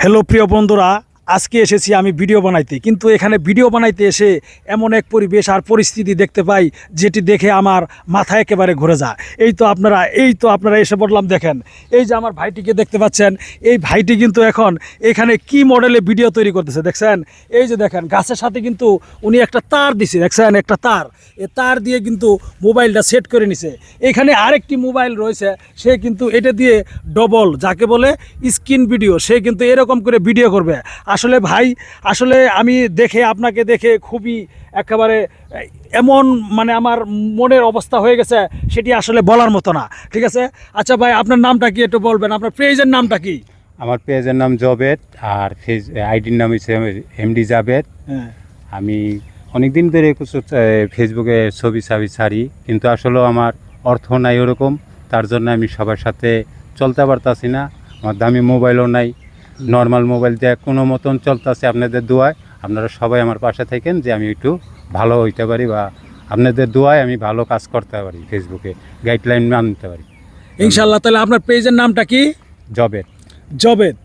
Hello প্রিয় বন্ধুরা আজকে এসেছি আমি ভিডিও বানাইতে। কিন্তু এখানে ভিডিও বানাইতে এসে এমন এক পরিবেশ আর পরিস্থিতি দেখতে পাই, যেটি দেখে আমার মাথা একেবারে ঘুরে যায়। এই তো আপনারা, এই তো আপনারা এসে পড়লাম দেখেন, এই যে আমার ভাইটিকে দেখতে পাচ্ছেন, এই ভাইটি কিন্তু এখন এখানে কি মডেলে ভিডিও তৈরি করতেছে, দেখছেন? এই যে দেখেন, গাছের সাথে কিন্তু উনি একটা তার দিছে, দেখছেন? একটা তার। এ তার দিয়ে কিন্তু মোবাইলটা সেট করে নিছে। এখানে আরেকটি মোবাইল রয়েছে, সে কিন্তু এটা দিয়ে ডবল যাকে বলে স্ক্রিন ভিডিও সে কিন্তু এরকম করে ভিডিও করবে। আসলে ভাই আসলে আমি দেখে আপনাকে দেখে খুবই একেবারে এমন মানে আমার মনের অবস্থা হয়ে গেছে সেটি আসলে বলার মতো না। ঠিক আছে? আচ্ছা ভাই আপনার নামটা কি একটু বলবেন? আপনার পেজের নামটা কি? আমার পেজের নাম জবেদ আর ফেজ আইডির নাম হচ্ছে এমডি জাবেদ। হ্যাঁ। আমি অনেক দিন ধরে কিছু ফেসবুকে ছবি ছাবি ছাড়ি কিন্তু আসলেও আমার অর্থ নাই ওরকম। তার জন্য আমি সবার সাথে চলতে পারতাছি না। আমার দামি মোবাইলও নাই। নর্মাল মোবাইল দিয়ে কোনো মতন চলতেছে আপনাদের দোয়ায় আপনারা সবাই আমার পাশে থাকেন যে আমি একটু ভালো হইতে পারি বা আপনাদের দোয়ায় আমি ভালো কাজ করতে পারি ফেসবুকে গাইডলাইন মানতে পারি। ইনশাল্লাহ তাহলে আপনার পেজের নামটা কি? জবেদ। জবেদ।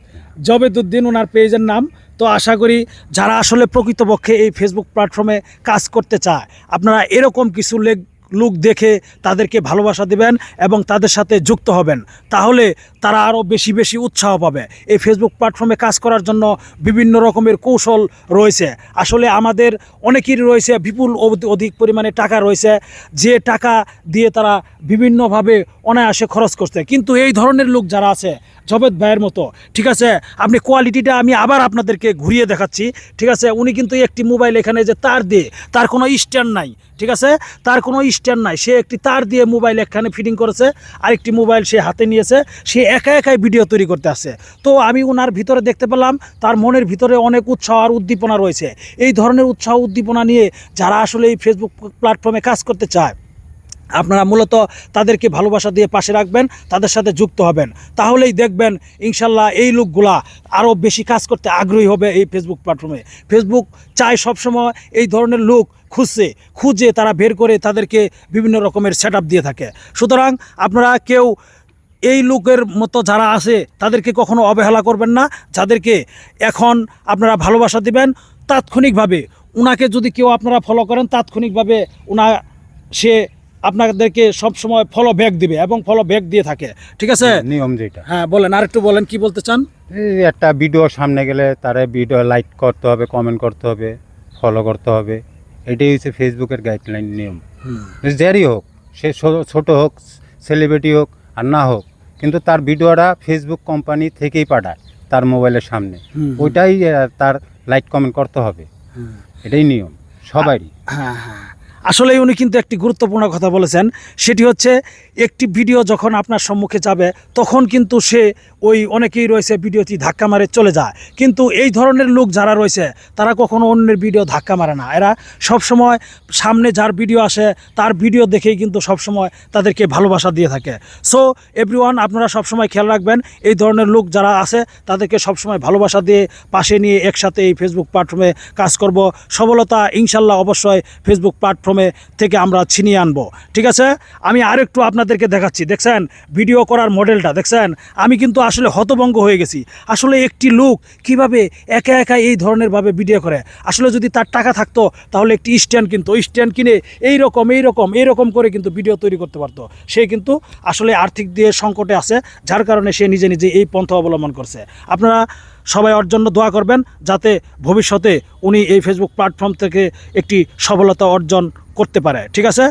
জবেদুদ্দিন ওনার পেজের নাম। তো আশা করি যারা আসলে প্রকৃতপক্ষে এই ফেসবুক প্ল্যাটফর্মে কাজ করতে চায় আপনারা এরকম কিছু লেগ লুক দেখে তাদেরকে ভালোবাসা দেবেন এবং তাদের সাথে যুক্ত হবেন। তাহলে তারা আরও বেশি বেশি উৎসাহ পাবে। এই ফেসবুক প্ল্যাটফর্মে কাজ করার জন্য বিভিন্ন রকমের কৌশল রয়েছে। আসলে আমাদের অনেকেরই রয়েছে বিপুল অধি- অধিক পরিমাণে টাকা রয়েছে। যে টাকা দিয়ে তারা বিভিন্নভাবে অনায়াসে খরচ করছে। কিন্তু এই ধরনের লোক যারা আছে, জবেদ ভাইয়ের মতো, ঠিক আছে? আপনি কোয়ালিটিটা আমি আবার আপনাদেরকে ঘুরিয়ে দেখাচ্ছি। ঠিক আছে? উনি কিন্তু একটি মোবাইল এখানে যে তার দিয়ে তার কোনো স্ট্যান্ড নাই। ঠিক আছে? তার কোনো স্ট্যান্ড নাই। সে একটি তার দিয়ে মোবাইল একখানে ফিটিং করেছে, আরেকটি মোবাইল সে হাতে নিয়েছে, সে একা একাই ভিডিও তৈরি করতে আসছে। তো আমি ওনার ভিতরে দেখতে পেলাম, তার মনের ভিতরে অনেক উৎসাহ আর উদ্দীপনা রয়েছে। এই ধরনের উৎসাহ, উদ্দীপনা নিয়ে যারা আসলে এই ফেসবুক প্ল্যাটফর্মে কাজ করতে চায়, আপনারা মূলত তাদেরকে ভালোবাসা দিয়ে পাশে রাখবেন, তাদের সাথে যুক্ত হবেন। তাহলেই দেখবেন, ইনশাল্লাহ এই লোকগুলা আরও বেশি কাজ করতে আগ্রহী হবে এই ফেসবুক প্ল্যাটফর্মে ফেসবুক চায় সবসময় এই ধরনের লোক খুঁজছে খুঁজে তারা বের করে তাদেরকে বিভিন্ন রকমের সেট দিয়ে থাকে। সুতরাং আপনারা কেউ এই লোকের মতো যারা আছে তাদেরকে কখনো অবহেলা করবেন না। যাদেরকে এখন আপনারা ভালোবাসা দিবেন তাৎক্ষণিকভাবে ওনাকে যদি কেউ আপনারা ফলো করেন তাৎক্ষণিকভাবে উনা সে আপনাদেরকে সবসময় ফলো ব্যাক দিবে এবং ফলো ব্যাক দিয়ে থাকে। ঠিক আছে? নিয়ম যেটা। হ্যাঁ বলেন আরেকটু বলেন কি বলতে চান? একটা ভিডিও সামনে গেলে তারা ভিডিও লাইক করতে হবে কমেন্ট করতে হবে ফলো করতে হবে। এটাই হচ্ছে ফেসবুকের গাইডলাইন নিয়ম। যারই হোক সে ছোট হোক সেলিব্রিটি হোক আর না হোক কিন্তু তার ভিডিওটা ফেসবুক কোম্পানি থেকেই পাঠায় তার মোবাইলের সামনে। ওইটাই তার লাইক কমেন্ট করতে হবে। এটাই নিয়ম সবারই। হ্যাঁ হ্যাঁ। আসলে উনি কিন্তু একটি গুরুত্বপূর্ণ কথা বলেছেন। সেটি হচ্ছে, একটি ভিডিও যখন আপনার সম্মুখে যাবে, তখন কিন্তু সে ওই অনেকেই রয়েছে ভিডিওটি ধাক্কা মারে চলে যায়। কিন্তু এই ধরনের লোক যারা রয়েছে, তারা কখনো অন্যের ভিডিও ধাক্কা মারে না। এরা সব সময় সামনে যার ভিডিও আসে, তার ভিডিও দেখেই কিন্তু সব সময় তাদেরকে ভালোবাসা দিয়ে থাকে। সো এভরিওয়ান আপনারা সবসময় খেয়াল রাখবেন, এই ধরনের লোক যারা আছে, তাদেরকে সব সময় ভালোবাসা দিয়ে পাশে নিয়ে একসাথে এই ফেসবুক প্ল্যাটফর্মে কাজ করব। সবলতা ইনশাল্লাহ অবশ্যই ফেসবুক প্ল্যাটফর্মে থেকে আমরা ছিনিয়ে আনব। ঠিক আছে? আমি আরেকটু আপনাদেরকে দেখাচ্ছি। দেখছেন? ভিডিও করার মডেলটা। দেখছেন? আমি কিন্তু আসলে হতভঙ্গ হয়ে গেছি। আসলে একটি লোক কীভাবে একা একা এই ধরনের ভাবে ভিডিও করে? আসলে যদি তার টাকা থাকতো, তাহলে একটি স্ট্যান্ড কিনতো। স্ট্যান্ড কিনে এই রকম এই রকম এই রকম করে কিন্তু ভিডিও তৈরি করতে পারতো। সে কিন্তু আসলে আর্থিক দিয়ে সংকটে আছে, যার কারণে সে নিজে নিজে এই পন্থা অবলম্বন করছে। আপনারা সবাই ওর জন্য দোয়া করবেন, যাতে ভবিষ্যতে উনি এই ফেসবুক প্ল্যাটফর্ম থেকে একটি সফলতা অর্জন করতে পারে ঠিক আছে?